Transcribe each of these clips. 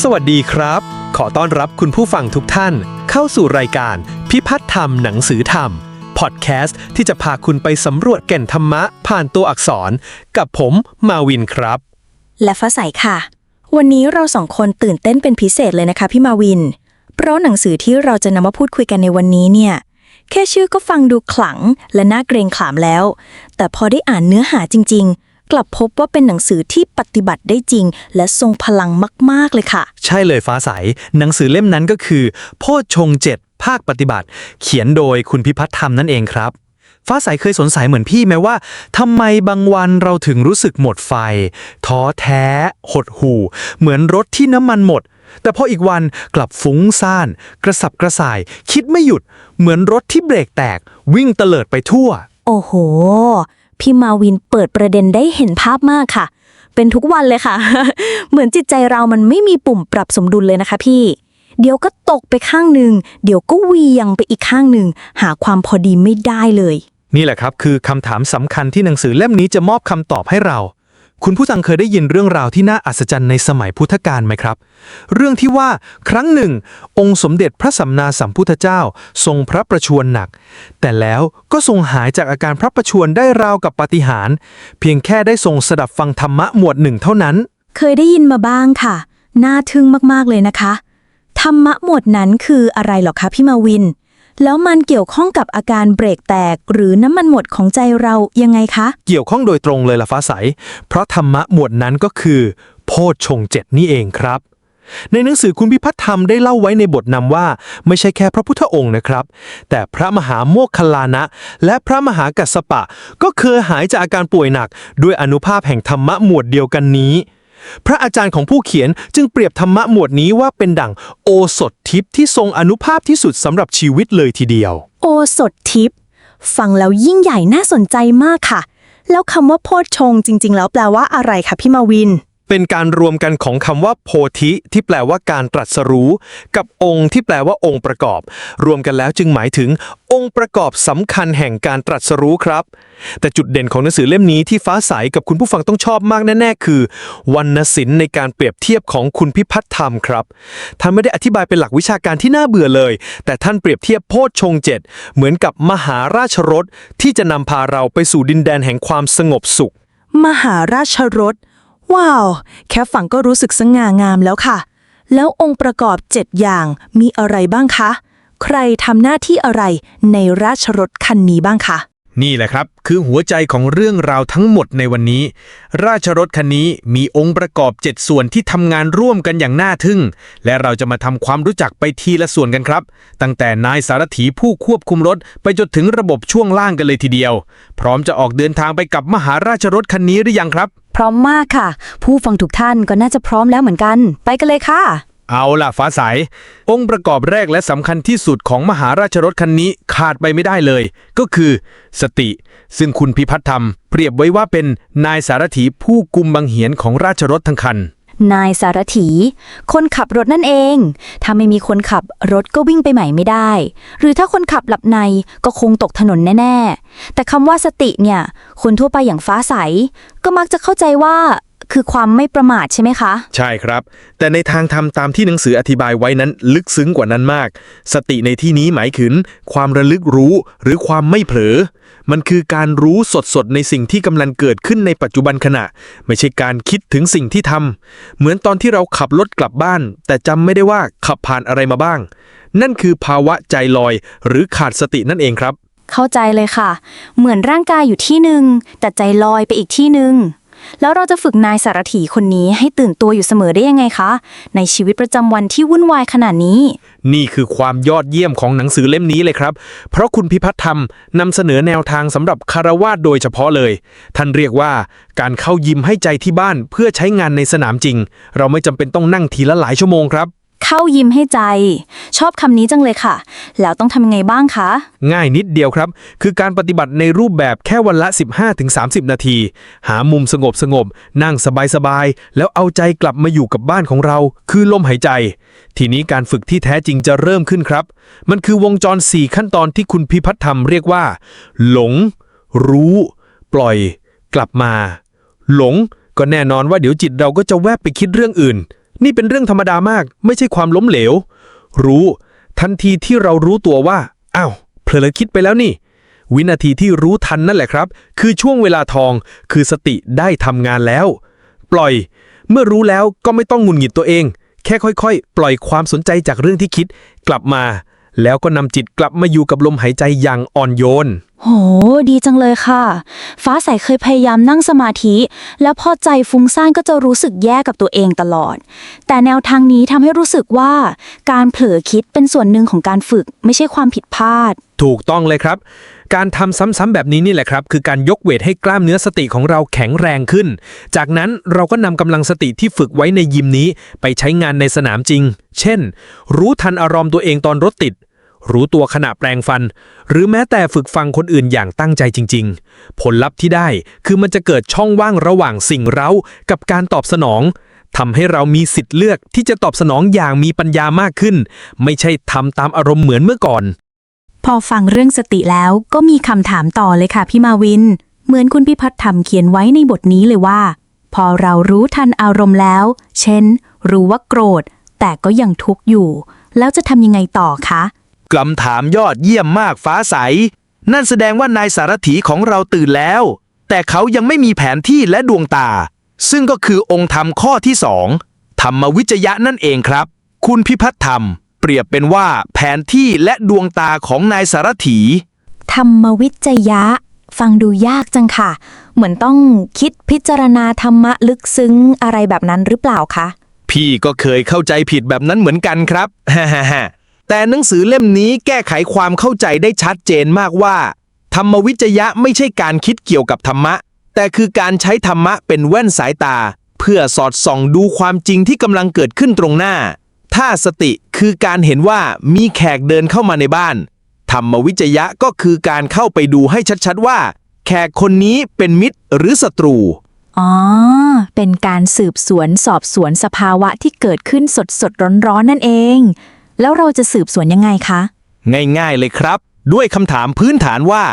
สวัสดีครับ ขอต้อนรับคุณผู้ฟังทุกท่าน เข้าสู่รายการพิพัฒน์ธรรมหนังสือธรรม พอดแคสต์ที่จะพาคุณไปสำรวจแก่นธรรมะ ผ่านตัวอักษร กับผมมาวินครับ และฟ้าใสค่ะ วันนี้เราสองคนตื่นเต้นเป็นพิเศษเลยนะคะพี่มาวิน เพราะหนังสือที่เราจะนำมาพูดคุยกันในวันนี้เนี่ย แค่ชื่อก็ฟังดูขลังและน่าเกรงขามแล้ว แต่พอได้อ่านเนื้อหาจริงๆ กลับพบว่าเป็นหนังสือที่ปฏิบัติได้จริง และทรงพลังมาก ๆ เลยค่ะ ใช่เลยฟ้าใส หนังสือเล่มนั้นก็คือ โพชฌงค์เจ็ดภาคปฏิบัติ เขียนโดยคุณพิพัฒน์ธรรมนั่นเองครับ ฟ้าใสเคยสงสัยเหมือนพี่ไหมว่าทำไมบางวันเราถึงรู้สึกหมดไฟ ท้อแท้ หดหู่ เหมือนรถที่น้ำมันหมด แต่พออีกวันกลับฟุ้งซ่าน กระสับกระส่าย คิดไม่หยุด เหมือนรถที่เบรกแตก วิ่งเตลิดไปทั่ว โอ้โห พี่มาวินเปิดประเด็นได้เห็นภาพมากค่ะ เป็นทุกวันเลยค่ะ เหมือนจิตใจเรามันไม่มีปุ่มปรับสมดุลเลยนะคะพี่ เดี๋ยวก็ตกไปข้างหนึ่ง เดี๋ยวก็วียงไปอีกข้างหนึ่ง หาความพอดีไม่ได้เลย นี่แหละครับคือคำถามสำคัญที่หนังสือเล่มนี้จะมอบคำตอบให้เรา คุณผู้ฟังเคยได้ยินเรื่องราวที่น่าอัศจรรย์ในสมัยพุทธกาลไหมครับ เรื่องที่ว่าครั้งหนึ่ง องค์สมเด็จพระสัมมาสัมพุทธเจ้า ทรงพระประชวรหนัก แต่แล้วก็ทรงหายจากอาการพระประชวรได้ราวกับปาฏิหาริย์เพียงแค่ได้ทรงสดับฟังธรรมะหมวดหนึ่งเท่านั้น เคยได้ยินมาบ้างค่ะ น่าทึ่งมากๆเลยนะคะ ธรรมะหมวดนั้นคืออะไรหรอคะพี่มาวิน แล้วมันเกี่ยวข้องกับอาการเบรกแตก หรือน้ำมันหมดของใจเรายังไงคะ เกี่ยวข้องโดยตรงเลยล่ะฟ้าใส เพราะธรรมะหมวดนั้นก็คือ โพชฌงค์เจ็ดนี่เองครับ ในหนังสือคุณพิพัฒน์ธรรมได้เล่าไว้ในบทนำว่า ไม่ใช่แค่พระพุทธองค์นะครับ แต่พระมหาโมคคลลานะ และพระมหากัสสปะ ก็เคยหายจากอาการป่วยหนัก ด้วยอนุภาพแห่งธรรมะหมวดเดียวกันนี้ พระอาจารย์ของผู้เขียนจึงเปรียบธรรมะหมวดนี้ว่าเป็นดั่งโอสถทิพย์ที่ทรงอนุภาพที่สุดสำหรับชีวิตเลยทีเดียว โอสถทิพย์ฟังแล้วยิ่งใหญ่น่าสนใจมากค่ะ แล้วคำว่าโพชฌงค์จริง ๆ แล้วแปลว่าอะไรคะพี่มาวิน เป็นการรวมกันของคำว่าโพธิที่แปลว่าการตรัสรู้ กับองค์ที่แปลว่าองค์ประกอบ รวมกันแล้วจึงหมายถึง องค์ประกอบสำคัญแห่งการตรัสรู้ครับ แต่จุดเด่นของหนังสือเล่มนี้ที่ฟ้าใสกับคุณผู้ฟังต้องชอบมากแน่ๆ คือวรรณศิลป์ในการเปรียบเทียบของคุณพิพัฒน์ธรรมครับท่านไม่ได้อธิบายเป็นหลักวิชาการที่น่าเบื่อเลย แต่ท่านเปรียบเทียบโพชฌงเจ็ดเหมือนกับมหาราชรถที่จะนำพาเราไปสู่ดินแดนแห่งความสงบสุข มหาราชรถ ว้าว แค่ฟังก็รู้สึกสง่างามแล้วค่ะ แล้วองค์ประกอบเจ็ดอย่างมีอะไรบ้างคะ ใครทำหน้าที่อะไรในราชรถคันนี้บ้างคะนี่แหละครับ คือหัวใจของเรื่องราวทั้งหมดในวันนี้ ราชรถคันนี้มีองค์ประกอบ 7 ส่วนที่ทำงานร่วมกันอย่างน่าทึ่ง และเราจะมาทำความรู้จักไปทีละส่วนกันครับ ตั้งแต่นายสารถีผู้ควบคุมรถ ไปจนถึงระบบช่วงล่างกันเลยทีเดียว พร้อมจะออกเดินทางไปกับมหาราชรถคันนี้หรือยังครับ พร้อมมากค่ะ ผู้ฟังทุกท่านก็น่าจะพร้อมแล้วเหมือนกัน ไปกันเลยค่ะ เอาล่ะฟ้าใส องค์ประกอบแรกและสำคัญที่สุดของมหาราชรถคันนี้ขาดไปไม่ได้เลย ก็คือสติ ซึ่งคุณพิพัฒน์ธรรม เปรียบไว้ว่าเป็นนายสารถีผู้กุมบังเหียนของราชรถทั้งคัน นายสารถี คนขับรถนั่นเอง ถ้าไม่มีคนขับรถก็วิ่งไปใหม่ไม่ได้ หรือถ้าคนขับหลับในก็คงตกถนนแน่ ๆ แต่คำว่าสติเนี่ย คนทั่วไปอย่างฟ้าใส ก็มักจะเข้าใจว่า คือความไม่ประมาทใช่ไหมคะ ใช่ครับ แต่ในทางธรรมตามที่หนังสืออธิบายไว้นั้นลึกซึ้งกว่านั้นมาก สติในที่นี้หมายถึง ความระลึกรู้หรือความไม่เผลอ มันคือการรู้สดๆในสิ่งที่กำลังเกิดขึ้นในปัจจุบันขณะ ไม่ใช่การคิดถึงสิ่งที่ทำเหมือนตอนที่เราขับรถกลับบ้าน แต่จำไม่ได้ว่าขับผ่านอะไรมาบ้าง นั่นคือภาวะใจลอย หรือขาดสตินั่นเองครับ เข้าใจเลยค่ะ เหมือนร่างกายอยู่ที่หนึ่งแต่ใจลอยไปอีกที่หนึ่ง แล้วเราจะฝึกนายสารถีคนนี้ให้ตื่นตัวอยู่เสมอได้ยังไงคะ ในชีวิตประจำวันที่วุ่นวายขนาดนี้ นี่คือความยอดเยี่ยมของหนังสือเล่มนี้เลยครับ เพราะคุณพิพัฒน์ธรรมนำเสนอแนวทางสำหรับคารวาสโดยเฉพาะเลย ท่านเรียกว่าการเข้ายิมให้ใจที่บ้านเพื่อใช้งานในสนามจริง เราไม่จำเป็นต้องนั่งทีละหลายชั่วโมงครับ เข้ายิ้มให้ใจ ชอบคำนี้จังเลยค่ะ แล้วต้องทำยังไงบ้างคะ ง่ายนิดเดียวครับ คือการปฏิบัติในรูปแบบแค่วันละ 15-30 นาที หามุมสงบสงบ นั่งสบายๆ แล้วเอาใจกลับมาอยู่กับบ้านของเรา คือลมหายใจ ทีนี้การฝึกที่แท้จริงจะเริ่มขึ้นครับ มันคือวงจร 4 ขั้นตอนที่คุณพิพัฒน์ธรรมเรียกว่า หลง รู้ ปล่อย กลับมา หลงก็แน่นอนว่าเดี๋ยวจิตเราก็จะแวบไปคิดเรื่องอื่น นี่เป็นเรื่องธรรมดามาก ไม่ใช่ความล้มเหลว รู้ ทันทีที่เรารู้ตัวว่าอ้าวเผลอคิดไปแล้วนี่ วินาทีที่รู้ทันนั่นแหละครับ คือช่วงเวลาทอง คือสติได้ทำงานแล้ว ปล่อย เมื่อรู้แล้วก็ไม่ต้องหงุนหงิดตัวเอง แค่ค่อยๆ ปล่อยความสนใจจากเรื่องที่คิด กลับมา แล้วก็นำจิตกลับมาอยู่กับลมหายใจอย่างอ่อนโยน โห ดีจังเลยค่ะ ฟ้าใสเคยพยายามนั่งสมาธิ แล้วพอใจฟุ้งซ่านก็จะรู้สึกแย่กับตัวเองตลอด แต่แนวทางนี้ทำให้รู้สึกว่า การเผลอคิดเป็นส่วนหนึ่งของการฝึก ไม่ใช่ความผิดพลาด ถูกต้องเลยครับ การทำซ้ำๆแบบนี้นี่แหละครับ คือการยกเวทให้กล้ามเนื้อสติของเราแข็งแรงขึ้น จากนั้นเราก็นำกำลังสติที่ฝึกไว้ในยิมนี้ ไปใช้งานในสนามจริง เช่น รู้ทันอารมณ์ตัวเองตอนรถติด รู้ตัวขณะแปลงฟัน หรือแม้แต่ฝึกฟังคนอื่นอย่างตั้งใจจริง ๆ ผลลัพธ์ที่ได้คือมันจะเกิดช่องว่างระหว่างสิ่งเร้ากับการตอบสนองทำให้เรามีสิทธิ์เลือกที่จะตอบสนองอย่างมีปัญญามากขึ้น ไม่ใช่ทำตามอารมณ์เหมือนเมื่อก่อน พอฟังเรื่องสติแล้วก็มีคำถามต่อเลยค่ะพี่มาวิน เหมือนคุณพิพัฒน์ทำเขียนไว้ในบทนี้เลยว่า พอเรารู้ทันอารมณ์แล้ว เช่น รู้ว่าโกรธ แต่ก็ยังทุกข์อยู่ แล้วจะทำยังไงต่อคะ กลำถามยอดเยี่ยมมากฟ้าใส นั่นแสดงว่านายสารถีของเราตื่นแล้ว แต่เขายังไม่มีแผนที่และดวงตา ซึ่งก็คือองค์ธรรมข้อที่สองธรรมวิจยะนั่นเองครับ คุณพิพัฒน์ธรรม เปรียบเป็นว่าแผนที่และดวงตาของนายสารถีธรรมวิจยะ ฟังดูยากจังค่ะ เหมือนต้องคิดพิจารณาธรรมะลึกซึ้งอะไรแบบนั้นหรือเปล่าคะ พี่ก็เคยเข้าใจผิดแบบนั้นเหมือนกันครับฮ่าฮ่าฮ่า แต่หนังสือเล่มนี้แก้ไขความเข้าใจได้ชัดเจนมากว่า ธรรมวิจยะไม่ใช่การคิดเกี่ยวกับธรรมะ แต่คือการใช้ธรรมะเป็นแว่นสายตา เพื่อสอดส่องดูความจริงที่กำลังเกิดขึ้นตรงหน้า ถ้าสติคือการเห็นว่ามีแขกเดินเข้ามาในบ้าน ธรรมวิจยะก็คือการเข้าไปดูให้ชัดๆว่า แขกคนนี้เป็นมิตรหรือศัตรู อ๋อ เป็นการสืบสวนสอบสวนสภาวะที่เกิดขึ้นสดสดร้อนร้อนๆนั่นเอง แล้วเราจะสืบสวนยังไงคะ ง่ายๆเลยครับ ด้วยคำถามพื้นฐานว่า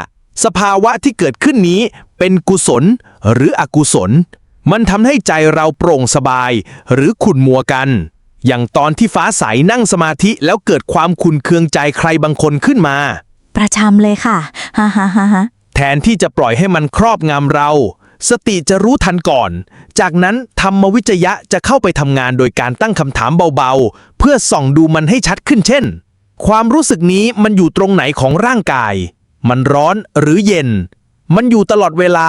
สภาวะที่เกิดขึ้นนี้เป็นกุศลหรืออกุศล มันทำให้ใจเราโปร่งสบาย หรือขุ่นมัวกัน อย่างตอนที่ฟ้าใสนั่งสมาธิแล้วเกิดความขุ่นเคืองใจใครบางคนขึ้นมา ประจำเลยค่ะฮ่าฮ่าฮ่าฮ่าแทนที่จะปล่อยให้มันครอบงำเรา สติจะรู้ทันก่อน จากนั้นธรรมวิจยะจะเข้าไปทำงานโดยการตั้งคำถามเบาๆ เพื่อส่องดูมันให้ชัดขึ้นเช่น ความรู้สึกนี้มันอยู่ตรงไหนของร่างกาย มันร้อนหรือเย็น มันอยู่ตลอดเวลา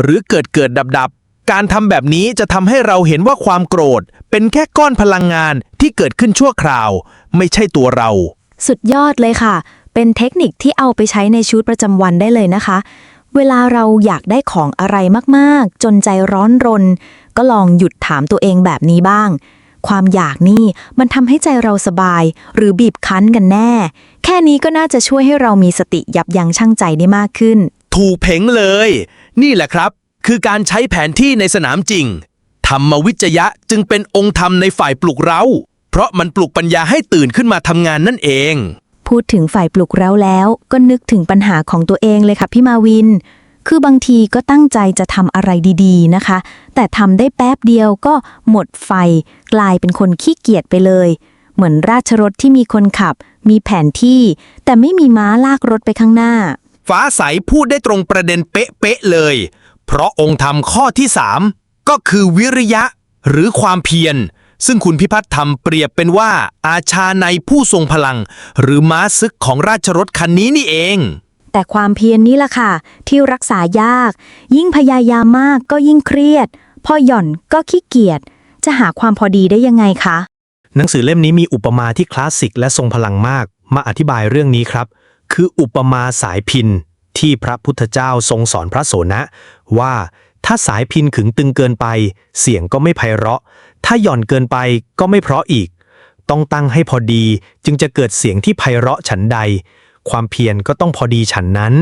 หรือเกิดเกิดดับดับการทำแบบนี้จะทำให้เราเห็นว่าความโกรธ เป็นแค่ก้อนพลังงานที่เกิดขึ้นชั่วคราว ไม่ใช่ตัวเรา สุดยอดเลยค่ะ เป็นเทคนิคที่เอาไปใช้ในชีวิตประจำวันได้เลยนะคะ เวลาเราอยากได้ของอะไรมากๆ จนใจร้อนรน ก็ลองหยุดถามตัวเองแบบนี้บ้าง ความอยากนี่มันทำให้ใจเราสบาย หรือบีบคั้นกันแน่ แค่นี้ก็น่าจะช่วยให้เรามีสติยับยั้งชั่งใจได้มากขึ้น ถูกเพ่งเลย นี่แหละครับ คือการใช้แผนที่ในสนามจริง ธรรมวิจยะจึงเป็นองค์ธรรมในฝ่ายปลุกเรา เพราะมันปลุกปัญญาให้ตื่นขึ้นมาทำงานนั่นเอง พูดถึงฝ่ายปลุกเราแล้วก็นึกถึงปัญหาของตัวเองเลยค่ะพี่มาวิน คือบางทีก็ตั้งใจจะทำอะไรดีๆนะคะ แต่ทำได้แป๊บเดียวก็หมดไฟ กลายเป็นคนขี้เกียจไปเลย เหมือนราชรถที่มีคนขับ มีแผนที่ แต่ไม่มีม้าลากรถไปข้างหน้า ฟ้าใสพูดได้ตรงประเด็นเป๊ะๆเลย เพราะองค์ธรรมข้อที่3ก็คือวิริยะหรือความเพียร ซึ่งคุณพิพัฒน์ทำเปรียบเป็นว่าอาชาในผู้ทรงพลัง หรือม้าซึกของราชรถคันนี้นี่เอง แต่ความเพียรนนี่ล่ะค่ะ ที่รักษายาก ยิ่งพยายามมากก็ยิ่งเครียด พอหย่อนก็ขี้เกียจจะหาความพอดีได้ยังไงคะ หนังสือเล่มนี้มีอุปมาที่คลาสสิกและทรงพลังมาก มาอธิบายเรื่องนี้ครับ คืออุปมาสายพินที่พระพุทธเจ้าทรงสอนพระโสนะ ว่าถ้าสายพินขึงตึงเกินไป เสียงก็ไม่ไพเราะ ถ้าหย่อนเกินไปก็ไม่เพราะอีก ต้องตั้งให้พอดีจึงจะเกิดเสียงที่ไพเราะฉันใด ความเพียรก็ต้องพอดีฉันนั้น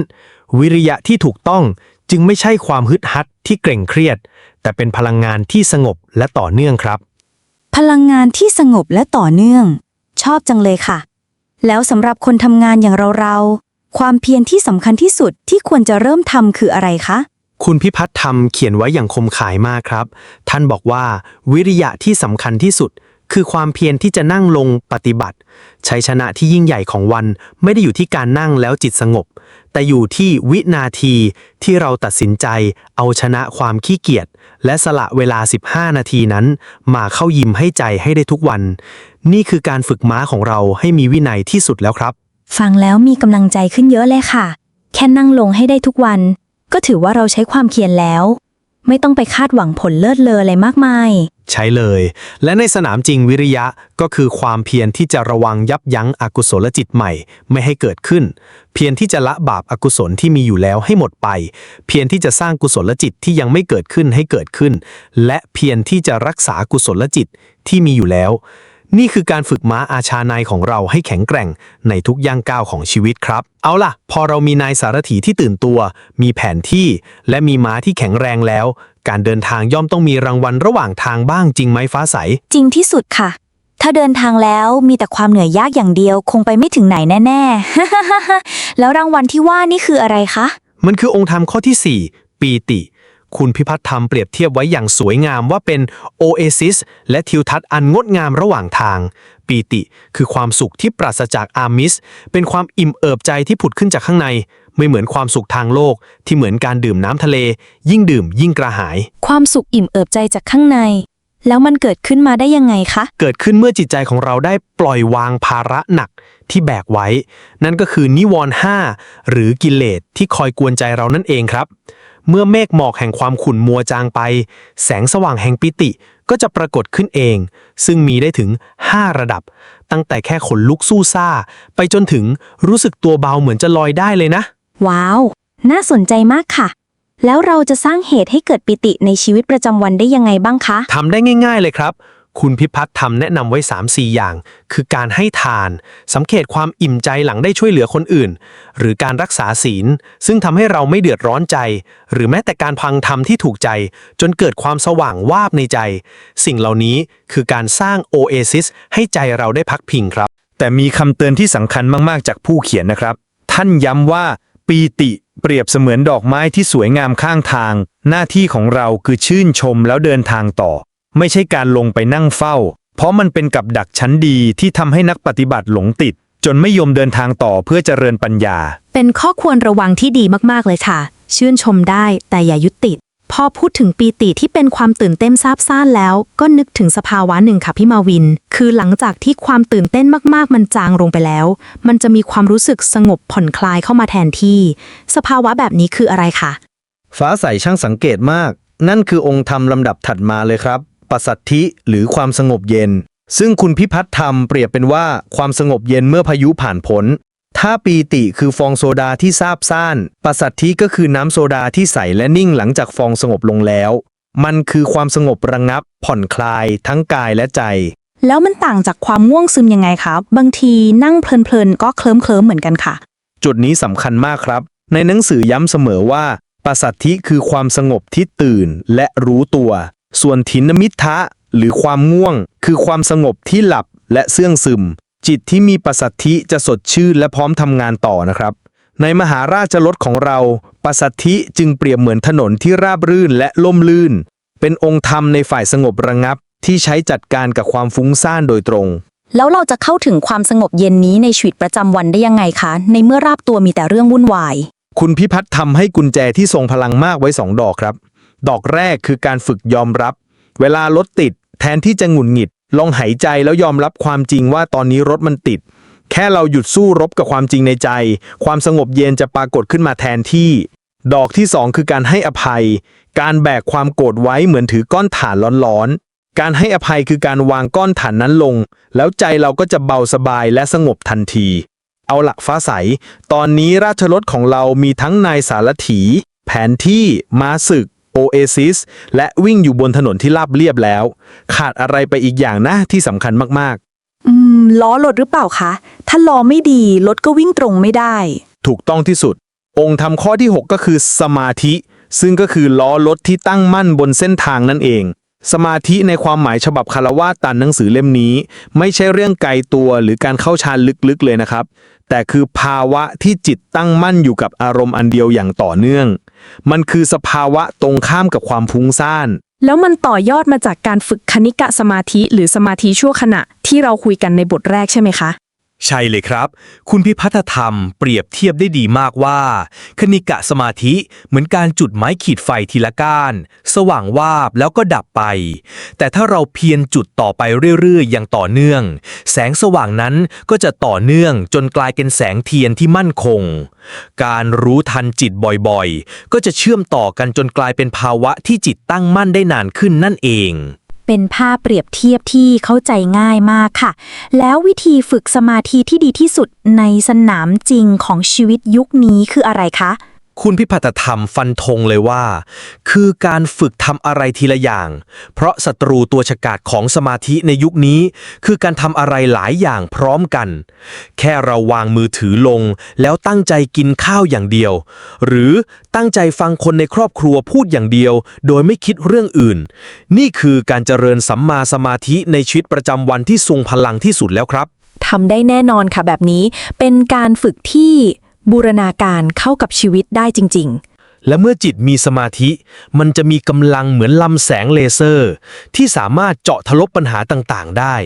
วิริยะที่ถูกต้องจึงไม่ใช่ความฮึดฮัดที่เกร่งเครียด แต่เป็นพลังงานที่สงบและต่อเนื่องครับ พลังงานที่สงบและต่อเนื่อง ชอบจังเลยค่ะ แล้วสำหรับคนทำงานอย่างเราๆ ความเพียรที่สำคัญที่สุดที่ควรจะเริ่มทำคืออะไรคะ คุณพิพัฒน์ธรรมเขียนไว้อย่างคมขายมากครับ ท่านบอกว่าวิริยะที่สำคัญที่สุด คือความเพียรที่จะนั่งลงปฏิบัติ ชัยชนะที่ยิ่งใหญ่ของวันไม่ได้อยู่ที่การนั่งแล้วจิตสงบ แต่อยู่ที่วินาทีที่เราตัดสินใจ เอาชนะความขี้เกียจและสละเวลา 15 นาทีนั้น มาเข้ายิมให้ใจให้ได้ทุกวัน นี่คือการฝึกม้าของเราให้มีวินัยที่สุดแล้วครับ ฟังแล้วมีกำลังใจขึ้นเยอะเลยค่ะ แค่นั่งลงให้ได้ทุกวัน ก็ถือว่าเราใช้ความเพียรแล้ว ไม่ต้องไปคาดหวังผลเลิศเลออะไรมากมาย ใช้เลย และในสนามจริงวิริยะก็คือความเพียรที่จะระวังยับยั้งอกุศลจิตใหม่ ไม่ให้เกิดขึ้น เพียรที่จะละบาปอกุศลที่มีอยู่แล้วให้หมดไป เพียรที่จะสร้างกุศลจิตที่ยังไม่เกิดขึ้นให้เกิดขึ้น และเพียรที่จะรักษากุศลจิตที่มีอยู่แล้ว นี่คือการฝึกม้าอาชาในของเราให้แข็งแกร่งในทุกย่างก้าวของชีวิตครับ เอาล่ะ พอเรามีนายสารถีที่ตื่นตัว มีแผนที่ และมีม้าที่แข็งแรงแล้ว การเดินทางย่อมต้องมีรางวัลระหว่างทางบ้างจริงไหมฟ้าใส จริงที่สุดค่ะ ถ้าเดินทางแล้วมีแต่ความเหนื่อยยากอย่างเดียว คงไปไม่ถึงไหนแน่ ๆ แล้วรางวัลที่ว่านี่คืออะไรคะ มันคือองค์ธรรมข้อที่ 4 ปีติ คุณพิพัฒน์ธรรมเปรียบเทียบไว้อย่างสวยงามว่าเป็นโอเอซิสและทิวทัศน์อันงดงามระหว่างทาง ปีติคือความสุขที่ปราศจากอามิส เป็นความอิ่มเอิบใจที่ผุดขึ้นจากข้างใน ไม่เหมือนความสุขทางโลกที่เหมือนการดื่มน้ำทะเล ยิ่งดื่มยิ่งกระหาย ความสุขอิ่มเอิบใจจากข้างใน แล้วมันเกิดขึ้นมาได้ยังไงคะ เกิดขึ้นเมื่อจิตใจของเราได้ปล่อยวางภาระหนักที่แบกไว้ นั่นก็คือนิวรณ์ห้าหรือกิเลสที่คอยกวนใจเรานั่นเองครับ เมื่อเมฆหมอกแห่งความขุ่นมัวจางไป แสงสว่างแห่งปิติก็จะปรากฏขึ้นเอง ซึ่งมีได้ถึง 5 ระดับ ตั้งแต่แค่ขนลุกสู้ซ่า ไปจนถึงรู้สึกตัวเบาเหมือนจะลอยได้เลยนะ ว้าว น่าสนใจมากค่ะ แล้วเราจะสร้างเหตุให้เกิดปิติในชีวิตประจำวันได้ยังไงบ้างคะ ทำได้ง่าย ๆ เลยครับ คุณพิพัฒน์ทำแนะนำไว้ 3-4 อย่าง คือการให้ทาน สังเกตความอิ่มใจหลังได้ช่วยเหลือคนอื่น หรือการรักษาศีล ซึ่งทำให้เราไม่เดือดร้อนใจ หรือแม้แต่การพังธรรมที่ถูกใจ จนเกิดความสว่างวาบในใจ สิ่งเหล่านี้คือการสร้างโอเอซิสให้ใจเราได้พักพิงครับ แต่มีคำเตือนที่สำคัญมาก ๆ จากผู้เขียนนะครับ ท่านย้ำว่าปีติเปรียบเสมือนดอกไม้ที่สวยงามข้างทาง หน้าที่ของเราคือชื่นชมแล้วเดินทางต่อ ไม่ใช่การลงไปนั่งเฝ้า เพราะมันเป็นกับดักชั้นดีที่ทำให้นักปฏิบัติหลงติด จนไม่ยอมเดินทางต่อเพื่อเจริญปัญญา เป็นข้อควรระวังที่ดีมากๆเลยค่ะ ชื่นชมได้แต่อย่ายึดติด พอพูดถึงปีติที่เป็นความตื่นเต้นซาบซ่านแล้ว ก็นึกถึงสภาวะหนึ่งค่ะพี่มาวิน คือหลังจากที่ความตื่นเต้นมากๆ มันจางลงไปแล้ว มันจะมีความรู้สึกสงบผ่อนคลายเข้ามาแทนที่ สภาวะแบบนี้คืออะไรคะฟ้าใสช่างสังเกตมาก นั่นคือองค์ธรรมลำดับถัดมาเลยครับ ปัสสัทธิหรือความสงบเย็น ซึ่งคุณพิพัฒน์ธรรมเปรียบเป็นว่าความสงบเย็นเมื่อพายุผ่านพ้นถ้าปีติคือฟองโซดาที่ซาบซ่านปัสสัทธิก็คือน้ำโซดาที่ใสและนิ่งหลังจากฟองสงบลงแล้ว มันคือความสงบระงับ ผ่อนคลายทั้งกายและใจ แล้วมันต่างจากความง่วงซึมยังไงคะบางทีนั่งเพลินๆ ก็เคลิ้มเคลิมๆเหมือนกันค่ะ จุดนี้สำคัญมากครับ ในหนังสือย้ำเสมอว่าปัสสัทธิคือความสงบที่ตื่นและรู้ตัว ส่วนถินมิทะหรือความง่วง คือความสงบที่หลับและเสื่องซึม จิตที่มีปัสสัทธิจะสดชื่นและพร้อมทำงานต่อนะครับ ในมหาราชรถของเรา ปัสสัทธิจึงเปรียบเหมือนถนนที่ราบรื่นและล่มลื่น เป็นองค์ธรรมในฝ่ายสงบระงับ ที่ใช้จัดการกับความฟุ้งซ่านโดยตรง แล้วเราจะเข้าถึงความสงบเย็นนี้ในชีวิตประจำวันได้ยังไงคะ ในเมื่อราบตัวมีแต่เรื่องวุ่นวาย คุณพิพัฒน์ทำให้กุญแจที่ทรงพลังมากไว้สองดอกครับ ดอกแรกคือการฝึกยอมรับ เวลารถติด แทนที่จะหงุดหงิด ลองหายใจแล้วยอมรับความจริงว่าตอนนี้รถมันติด แค่เราหยุดสู้รบกับความจริงในใจ ความสงบเย็นจะปรากฏขึ้นมาแทนที่ ดอกที่สองคือการให้อภัย การแบกความโกรธไว้เหมือนถือก้อนถ่านร้อนๆ การให้อภัยคือการวางก้อนถ่านนั้นลง แล้วใจเราก็จะเบาสบายและสงบทันที เอาหละฟ้าใส ตอนนี้ราชรถของเรามีทั้งนายสารถี แผนที่ม้าศึก โอเอซิสและวิ่งอยู่บนถนนที่ราบเรียบแล้ว ขาดอะไรไปอีกอย่างนะที่สำคัญมากอืมล้อรถหรือเปล่าคะ ถ้าล้อไม่ดีรถก็วิ่งตรงไม่ได้ ๆ ถูกต้องที่สุด องค์ธรรมข้อที่ 6 ก็คือสมาธิ ซึ่งก็คือล้อรถที่ตั้งมั่นบนเส้นทางนั่นเอง สมาธิในความหมายฉบับคารวาสตามหนังสือเล่มนี้ ไม่ใช่เรื่องไกลตัวหรือการเข้าฌานลึกๆเลยนะครับ แต่คือภาวะที่จิตตั้งมั่นอยู่กับอารมณ์อันเดียวอย่างต่อเนื่อง มันคือสภาวะตรงข้ามกับความฟุ้งซ่าน แล้วมันต่อยอดมาจากการฝึกคณิกะสมาธิหรือสมาธิชั่วขณะที่เราคุยกันในบทแรกใช่ไหมคะ ใช่เลยครับ คุณพิพัฒธรรมเปรียบเทียบได้ดีมากว่า คณิกะสมาธิเหมือนการจุดไม้ขีดไฟทีละก้าน สว่างวาบแล้วก็ดับไป แต่ถ้าเราเพียรจุดต่อไปเรื่อยๆ อย่างต่อเนื่อง แสงสว่างนั้นก็จะต่อเนื่องจนกลายเป็นแสงเทียนที่มั่นคง การรู้ทันจิตบ่อยๆ ก็จะเชื่อมต่อกันจนกลายเป็นภาวะที่จิตตั้งมั่นได้นานขึ้นนั่นเอง เป็นภาพเปรียบเทียบที่เข้าใจง่ายมากค่ะ แล้ววิธีฝึกสมาธิที่ดีที่สุดในสนามจริงของชีวิตยุคนี้คืออะไรคะ คุณพิพัฒธรรมฟันธงเลยว่า คือการฝึกทำอะไรทีละอย่าง เพราะศัตรูตัวฉกาจของสมาธิในยุคนี้ คือการทำอะไรหลายอย่างพร้อมกัน แค่เราวางมือถือลง แล้วตั้งใจกินข้าวอย่างเดียว หรือตั้งใจฟังคนในครอบครัวพูดอย่างเดียว โดยไม่คิดเรื่องอื่น นี่คือการเจริญสัมมาสมาธิในชีวิตประจำวันที่ทรงพลังที่สุดแล้วครับทำได้แน่นอนค่ะแบบนี้เป็นการฝึกที่ บูรณาการเข้ากับชีวิตได้จริง ๆ และเมื่อจิตมีสมาธิ มันจะมีกำลังเหมือนลำแสงเลเซอร์ ที่สามารถเจาะทะลบปัญหาต่างๆ ได้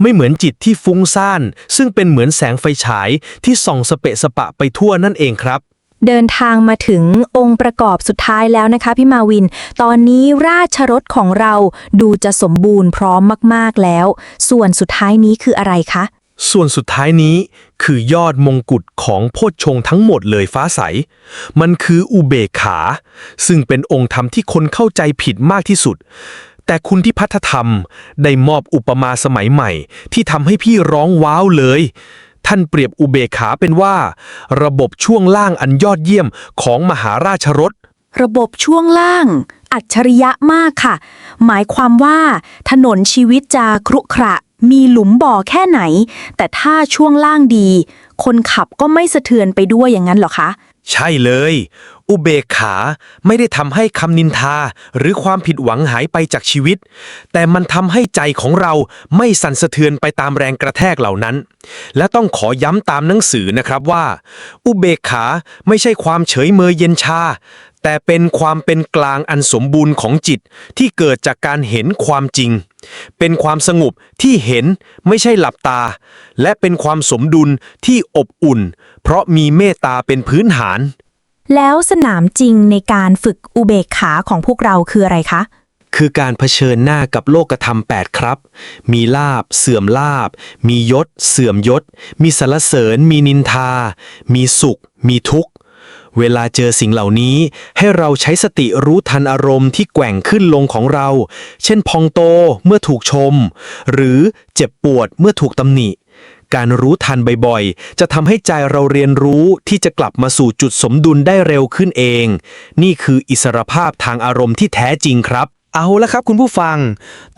ไม่เหมือนจิตที่ฟุ้งซ่าน ซึ่งเป็นเหมือนแสงไฟฉายที่ส่องสเปะสปะไปทั่วนั่นเองครับ เดินทางมาถึงองค์ประกอบสุดท้ายแล้วนะคะพี่มาวิน ตอนนี้ราชรถของเราดูจะสมบูรณ์พร้อมมากๆแล้ว ส่วนสุดท้ายนี้คืออะไรคะ ส่วนสุดท้ายนี้ คือยอดมงกุฎของโพชฌงทั้งหมดเลยฟ้าใส มันคืออุเบกขา ซึ่งเป็นองค์ธรรมที่คนเข้าใจผิดมากที่สุด แต่คุณที่พัฒธรรมได้มอบอุปมาสมัยใหม่ ที่ทำให้พี่ร้องว้าวเลย ท่านเปรียบอุเบกขาเป็นว่า ระบบช่วงล่างอันยอดเยี่ยมของมหาราชรถ ระบบช่วงล่าง อัจฉริยะมากค่ะ หมายความว่า ถนนชีวิตจะครุขระ มีหลุมบ่อแค่ไหน แต่ถ้าช่วงล่างดี คนขับก็ไม่สะเทือนไปด้วยอย่างนั้นหรอคะ ใช่เลย อุเบกขาไม่ได้ทำให้คำนินทา หรือความผิดหวังหายไปจากชีวิต แต่มันทำให้ใจของเราไม่สั่นสะเทือนไปตามแรงกระแทกเหล่านั้น และต้องขอย้ำตามหนังสือนะครับว่า อุเบกขาไม่ใช่ความเฉยเมยเย็นชา แต่เป็นความเป็นกลางอันสมบูรณ์ของจิตที่เกิดจากการเห็นความจริง เป็นความสงบที่เห็นไม่ใช่หลับตา และเป็นความสมดุลที่อบอุ่น เพราะมีเมตตาเป็นพื้นฐาน แล้วสนามจริงในการฝึกอุเบกขาของพวกเราคืออะไรคะ คือการเผชิญหน้ากับโลกธรรม 8 ครับ มีลาบ เสื่อมลาบ มียศ เสื่อมยศ มีสรรเสริญ มีนินทา มีสุข มีทุกข์ เวลาเจอสิ่งเหล่านี้ ให้เราใช้สติรู้ทันอารมณ์ที่แกว่งขึ้นลงของเรา เช่นพองโตเมื่อถูกชม หรือเจ็บปวดเมื่อถูกตำหนิ การรู้ทันบ่อยๆ จะทำให้ใจเราเรียนรู้ที่จะกลับมาสู่จุดสมดุลได้เร็วขึ้นเอง นี่คืออิสรภาพทางอารมณ์ที่แท้จริงครับ เอาละครับคุณผู้ฟัง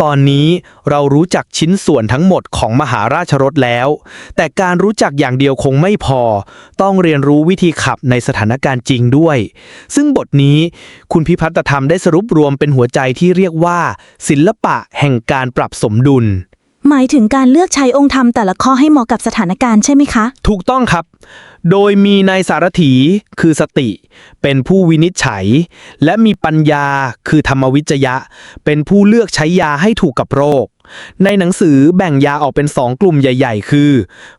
ตอนนี้เรารู้จักชิ้นส่วนทั้งหมดของมหาราชรถแล้ว แต่การรู้จักอย่างเดียวคงไม่พอ ต้องเรียนรู้วิธีขับในสถานการณ์จริงด้วย ซึ่งบทนี้คุณพิพัฒนธรรมได้สรุปรวมเป็นหัวใจที่เรียกว่า ศิลปะแห่งการปรับสมดุล หมายถึงการเลือกใช้องค์ธรรมแต่ละข้อให้เหมาะกับสถานการณ์ใช่ไหมคะ ถูกต้องครับ โดยมีนายสารถีคือสติ เป็นผู้วินิจฉัย และมีปัญญาคือธรรมวิจยะ เป็นผู้เลือกใช้ยาให้ถูกกับโรค ในหนังสือแบ่งยาออกเป็นสองกลุ่มใหญ่ ๆ คือ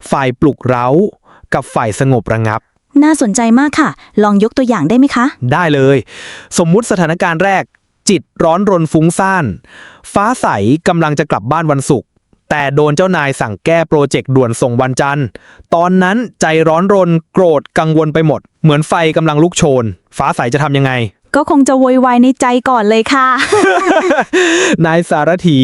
ฝ่ายปลุกเร้า กับฝ่ายสงบระงับ น่าสนใจมากค่ะ ลองยกตัวอย่างได้ไหมคะ ได้เลย สมมุติสถานการณ์แรก จิตร้อนรนฟุ้งซ่าน ฟ้าใสกำลังจะกลับบ้านวันศุกร์ แต่โดนเจ้านายสั่งแก้โปรเจกต์ด่วนส่งวันจันทร์ ตอนนั้นใจร้อนรนโกรธกังวลไปหมด เหมือนไฟกำลังลุกโชน ฟ้าใสจะทำยังไง ก็คงจะโวยวายในใจก่อนเลยค่ะ นายสารถี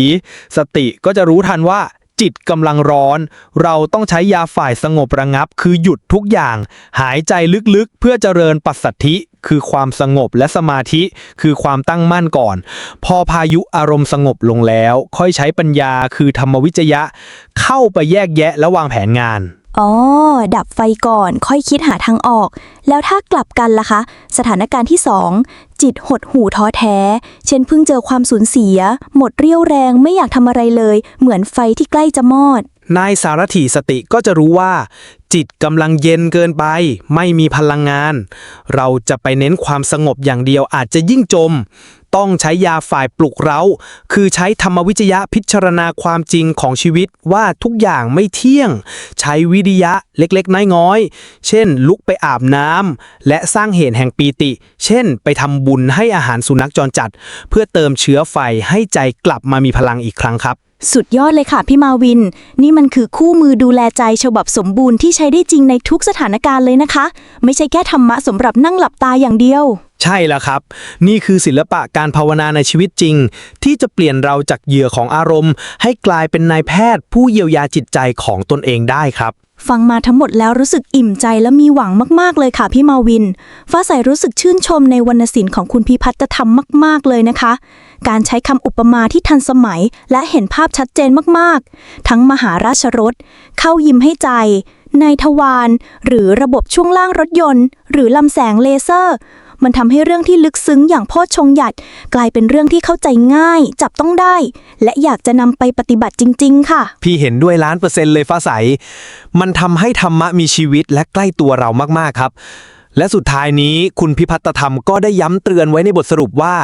สติก็จะรู้ทันว่า จิตกำลังร้อน เราต้องใช้ยาฝ่ายสงบระงับ คือหยุดทุกอย่าง หายใจลึกๆ เพื่อเจริญปัสสัทธิ คือความสงบและสมาธิ คือความตั้งมั่นก่อน พอพายุอารมณ์สงบลงแล้ว ค่อยใช้ปัญญาคือธรรมวิจยะ เข้าไปแยกแยะและวางแผนงาน อ๋อ ดับไฟก่อนค่อยคิดหาทางออก แล้วถ้ากลับกันล่ะคะ สถานการณ์ที่สองจิตหดหู่ท้อแท้ เช่นเพิ่งเจอความสูญเสีย หมดเรี่ยวแรงไม่อยากทำอะไรเลย เหมือนไฟที่ใกล้จะมอด นายสารถีสติก็จะรู้ว่า จิตกำลังเย็นเกินไป ไม่มีพลังงาน เราจะไปเน้นความสงบอย่างเดียวอาจจะยิ่งจม ต้องใช้ยาฝ่ายปลุกเร้า คือใช้ธรรมวิจยะพิจารณาความจริงของชีวิตว่าทุกอย่างไม่เที่ยง ใช้วิริยะเล็กๆ น้อยๆ เช่น ลุกไปอาบน้ำและสร้างเหตุแห่งปีติ เช่น ไปทำบุญให้อาหารสุนัขจรจัด เพื่อเติมเชื้อไฟให้ใจกลับมามีพลังอีกครั้งครับสุดยอดเลยค่ะพี่มาวิน นี่มันคือคู่มือดูแลใจฉบับสมบูรณ์ที่ใช้ได้จริงในทุกสถานการณ์เลยนะคะ ไม่ใช่แค่ธรรมะสำหรับนั่งหลับตาอย่างเดียว ใช่แล้วครับ นี่คือศิลปะการภาวนาในชีวิตจริง ที่จะเปลี่ยนเราจากเหยื่อของอารมณ์ ให้กลายเป็นนายแพทย์ผู้เยียวยาจิตใจของตนเองได้ครับ ฟังมาทั้งหมดแล้วรู้สึกอิ่มใจและมีหวังมาก ๆ เลยค่ะพี่มาวิน ฟ้าใสรู้สึกชื่นชมในวรรณศิลป์ของคุณพิพัฒน์ธรรมมาก ๆ เลยนะคะ การใช้คำอุปมาที่ทันสมัย และเห็นภาพชัดเจนมาก ๆ ทั้งมหาราชรถ เข้ายิ้มให้ใจในทวารหรือระบบช่วงล่างรถยนต์ หรือลำแสงเลเซอร์ มันทำให้เรื่องที่ลึกซึ้งอย่างโพชงหยัด กลายเป็นเรื่องที่เข้าใจง่าย จับต้องได้ และอยากจะนำไปปฏิบัติจริง ๆ ค่ะ พี่เห็นด้วยล้านเปอร์เซ็นต์เลยฟ้าใส มันทำให้ธรรมะมีชีวิตและใกล้ตัวเรามากๆครับ และสุดท้ายนี้คุณพิพัฒธรรมก็ได้ย้ำเตือนไว้ในบทสรุปว่า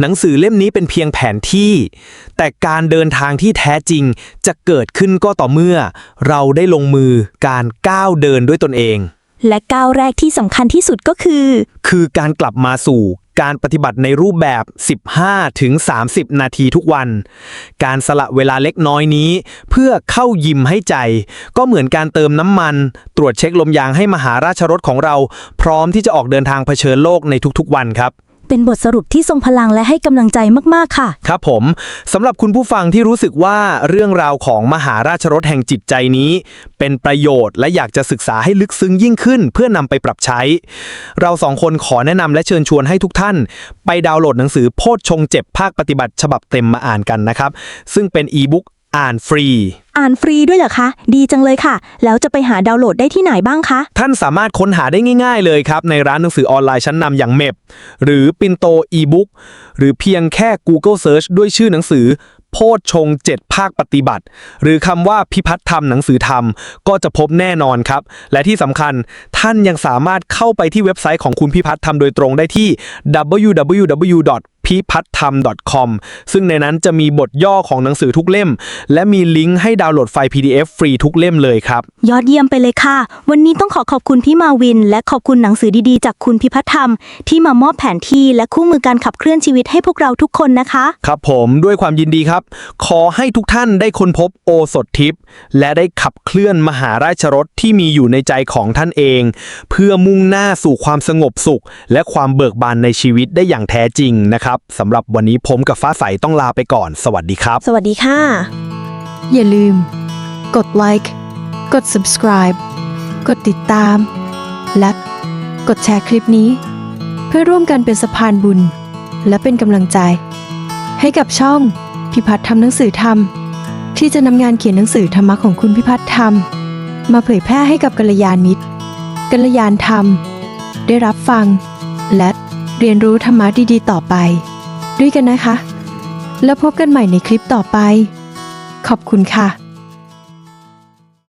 หนังสือเล่มนี้เป็นเพียงแผนที่ แต่การเดินทางที่แท้จริงจะเกิดขึ้นก็ต่อเมื่อ เราได้ลงมือการก้าวเดินด้วยตนเอง และก้าวแรกที่สำคัญที่สุดก็คือ คือการกลับมาสู่การปฏิบัติในรูปแบบ 15ถึง30 นาทีทุกวัน การสละเวลาเล็กน้อยนี้ เพื่อเข้ายิมให้ใจ ก็เหมือนการเติมน้ำมัน ตรวจเช็คลมยางให้มหาราชรถของเรา พร้อมที่จะออกเดินทางเผชิญโลกในทุกๆวันครับ เป็นบทสรุปที่ทรงพลังและให้กำลังใจมาก ๆ ค่ะ ครับผมสำหรับคุณผู้ฟังที่รู้สึกว่าเรื่องราวของมหาราชรถแห่งจิตใจนี้ เป็นประโยชน์และอยากจะศึกษาให้ลึกซึ้งยิ่งขึ้น เพื่อนำไปปรับใช้ เราสองคนขอแนะนำและเชิญชวนให้ทุกท่าน ไปดาวน์โหลดหนังสือโพชฌงเจ็บภาคปฏิบัติฉบับเต็มมาอ่านกันนะครับ ซึ่งเป็นอีบุ๊ก อ่านฟรี อ่านฟรีด้วยเหรอคะ ดีจังเลยค่ะ แล้วจะไปหาดาวน์โหลดได้ที่ไหนบ้างคะ ท่านสามารถค้นหาได้ง่าย ๆ เลยครับ ในร้านหนังสือออนไลน์ชั้นนำอย่างเมบหรือปินโตอีบุ๊กหรือเพียงแค่ Google Search ด้วยชื่อหนังสือ โพชฌงค์เจ็ดภาคปฏิบัติ หรือคำว่าพิพัฒน์ธรรมหนังสือธรรม ก็จะพบแน่นอนครับ และที่สำคัญท่านยังสามารถเข้าไปที่เว็บไซต์ของคุณพิพัฒน์ธรรมโดยตรงได้ที่ www. พิพัฒน์ธรรม .com ซึ่งในนั้นจะมีบทย่อของหนังสือทุกเล่ม และมีลิงก์ให้ดาวน์โหลดไฟล์ PDF ฟรีทุกเล่มเลยครับ ยอดเยี่ยมไปเลยค่ะ วันนี้ต้องขอขอบคุณพี่มาวิน และขอบคุณหนังสือดีๆ จากคุณพิพัฒน์ธรรม ที่มามอบแผนที่และคู่มือการขับเคลื่อนชีวิตให้พวกเราทุกคนนะคะ ครับผมด้วยความยินดีครับขอให้ทุกท่านได้ค้นพบโอสถทิพย์และได้ขับเคลื่อนมหาราชรถที่มีอยู่ในใจของท่านเอง เพื่อมุ่งหน้าสู่ความสงบสุข และความเบิกบานในชีวิตได้อย่างแท้จริงนะครับสำหรับวันนี้ผมกับฟ้าใสต้องลาไปก่อน สวัสดีครับ สวัสดีค่ะ อย่าลืม กดไลค์กด subscribe กดติดตาม และกดแชร์คลิปนี้ เพื่อร่วมกันเป็นสะพานบุญ และเป็นกำลังใจ ให้กับช่อง พิพัฒน์ทำหนังสือธรรม ที่จะนำงานเขียนหนังสือธรรมะของคุณพิพัฒน์ธรรมมาเผยแพร่ให้กับกัลยาณมิตรกัลยาณธรรม ได้รับฟัง และเรียนรู้ธรรมะดีๆ ต่อไป ด้วยกันนะคะ แล้วพบกันใหม่ในคลิปต่อไป ขอบคุณค่ะ